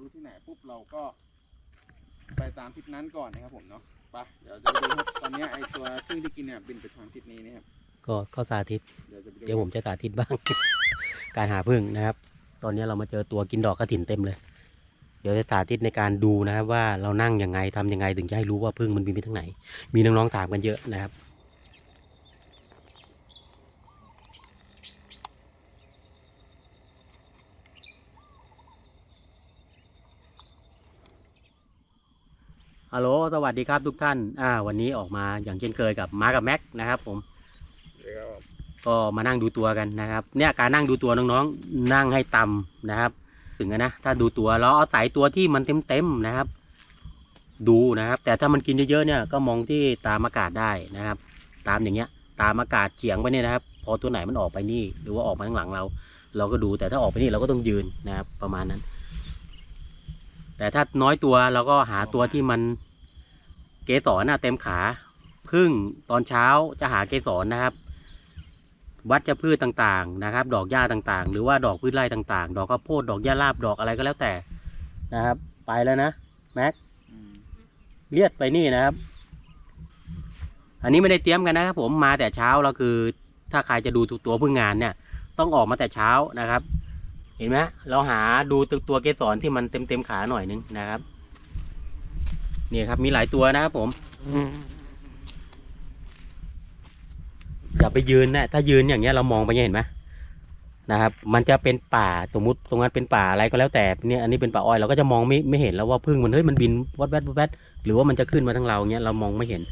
รู้ที่ไหนปุ๊บเราก็ ไปตามทิศนั้นก่อนนะครับผมเนาะไปเดี๋ยวจะไปดูครับตอนเนี้ยไอตัวซึ่งที่กินเนี่ยบินไปทางทิศนี้นะครับก็ก็สาธิต เดี๋ยวจะไปดูเดี๋ยวผมจะสาธิตบ้าง การหาพึ่งนะครับ ตอนนี้เรามาเจอตัวกินดอกกระถินเต็มเลย เดี๋ยวจะสาธิตในการดูนะครับ ว่าเรานั่งยังไงทำยังไงถึงจะให้รู้ว่าพึ่งมันบินไปทางไหน มีน้องๆถามกันเยอะนะครับ ฮัลโหลสวัสดีครับทุกท่านอ่าวันนี้ออกมาอย่างเช่นเคยกับมาร์กับแม็กนะครับผมก็มานั่งดูตัวกันนะครับ เนี่ยการนั่งดูตัวน้องๆ นั่งให้ต่ำนะครับ ถึงนะถ้าดูตัวเราเอาสายตัวที่มันเต็มๆนะครับ ดูนะครับ แต่ถ้ามันกินเยอะๆเนี่ยก็มองที่ตามอากาศได้นะครับ ตามอย่างเงี้ย ตามอากาศเฉียงไปเนี่ยนะครับ พอตัวไหนมันออกไปนี่ หรือว่าออกมาข้างหลังเรา เราก็ดูแต่ถ้าออกไปนี่เราก็ต้องยืนนะครับ ประมาณนั้น แต่ถ้าน้อยตัวเราก็หาตัวที่มัน กสรน่ะเต็มขาพึ่งตอนเช้าจะหาเกสรนะครับ วัชพืชต่างๆนะครับ ดอกหญ้าต่างๆ หรือว่าดอกพืชไร่ต่างๆ ดอกข้าวโพดดอกหญ้าลาบดอกอะไรก็แล้วแต่นะครับ ไปแล้วนะแม็กเลียดไปนี่นะครับ อันนี้ไม่ได้เตรียมกันนะครับ ผมมาแต่เช้าเราคือ ถ้าใครจะดูตัวพึ่งงานเนี่ย ต้องออกมาแต่เช้านะครับ เห็นไหมเราหาดูตัวเกสรที่มันเต็มเต็มๆขาหน่อยนึงนะครับ นี่ครับมีหลายตัวนะครับผม อย่าไปยืนนะถ้ายืนอย่างเงี้ยเรามองไปเนี่ยเห็นไหมนะครับ มันจะเป็นป่าสมมติตรงนั้นเป็นป่าอะไรก็แล้วแต่เนี่ยอันนี้เป็นป่าอ้อยเราก็จะมองไม่ไม่เห็นแล้วว่าพึ่งมันเฮ้ยมันบินวัดแวดวัดแวดหรือว่ามันจะขึ้นมาทางเราเงี้ยเรามองไม่เห็น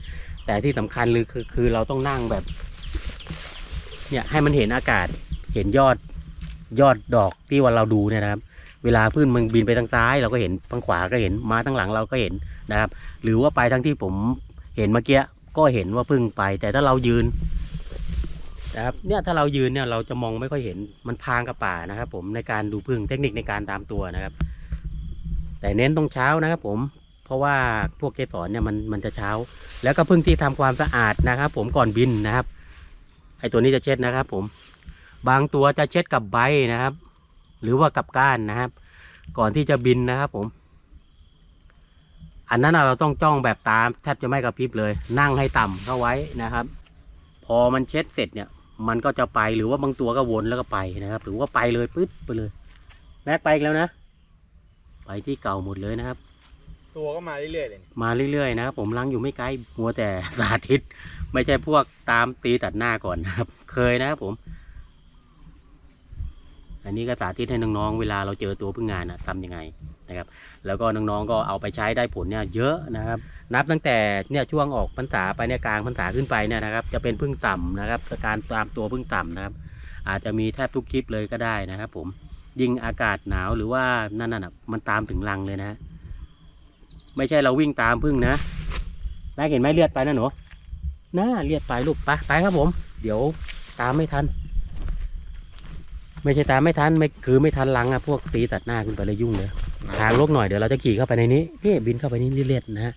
แต่ที่สำคัญเลยคือคือเราต้องนั่งแบบ เนี่ยให้มันเห็นอากาศเห็นยอดยอดดอกที่ว่าเราดูเนี่ยนะครับ เวลาพึ่งมันบินไปทางซ้าย เราก็เห็นทางขวาก็เห็นมาทางหลังเราก็เห็น นะครับ หรือว่าไปทางที่ผมเห็นเมื่อกี้ก็เห็นว่าพึ่งไป แต่ถ้าเรายืนนะครับเนี่ยถ้าเรายืนเนี่ยเราจะมองไม่ค่อยเห็นมันพางกับป่านะครับ ผมในการดูพึ่งเทคนิคในการตามตัวนะครับ แต่เน้นตรงเช้านะครับ ผมเพราะว่าพวกเกสรเนี่ยมันมันจะเช้า แล้วก็พึ่งที่ทำความสะอาดนะครับ ผมก่อนบินนะครับไอตัวนี้จะเช็ดนะครับ ผมบางตัวจะเช็ดกับใบนะครับ หรือว่ากับก้านนะครับ ก่อนที่จะบินนะครับ ผม อันนั้นน่ะเราต้องจ้องแบบตามแทบจะไม่กระพริบเลย นั่งให้ต่ำเข้าไว้นะครับ พอมันเช็ดเสร็จเนี่ย มันก็จะไปหรือว่าบางตัวก็วนแล้วก็ไปนะครับ หรือว่าไปเลยปึ๊ดไปเลย แม็กไปอีกแล้วนะ ไปที่เก่าหมดเลยนะครับ ตัวก็มาเรื่อยๆเลยนี่มาเรื่อยๆนะครับผมล้างอยู่ไม่ไกลหัวแต่สาธิต ไม่ใช่พวกตามตีตัดหน้าก่อนนะครับ เคยนะครับผม อันนี้ก็สาธิตให้น้องๆเวลาเราเจอตัวพึ่งงานนะทำยังไงนะครับ แล้วก็น้องๆก็เอาไปใช้ได้ผลเนี่ยเยอะนะครับ นับตั้งแต่เนี่ยช่วงออกพรรษาไปเนี่ยกลางพรรษาขึ้นไปเนี่ยนะครับ จะเป็นพึ่งต่ำนะครับการตามตัวพึ่งต่ำนะครับ อาจจะมีแทบทุกคลิปเลยก็ได้นะครับ ผมยิ่งอากาศหนาวหรือว่านั่นน่ะมันตามถึงรังเลยนะ ไม่ใช่เราวิ่งตามพึ่งนะแม่เห็นไหมเลือดไปนะหนูน่าเลือดไปลูกไปไปครับผม เดี๋ยวตามไม่ทัน ไม่ใช่ตามไม่ทันไม่คือไม่ทันลังอะพวกตีตัดหน้าขึ้นไปเลยยุ่งเลย ทางลกหน่อยเดี๋ยวเราจะขี่เข้าไปในนี้นี่บินเข้าไปนี่เลียดๆนะฮะ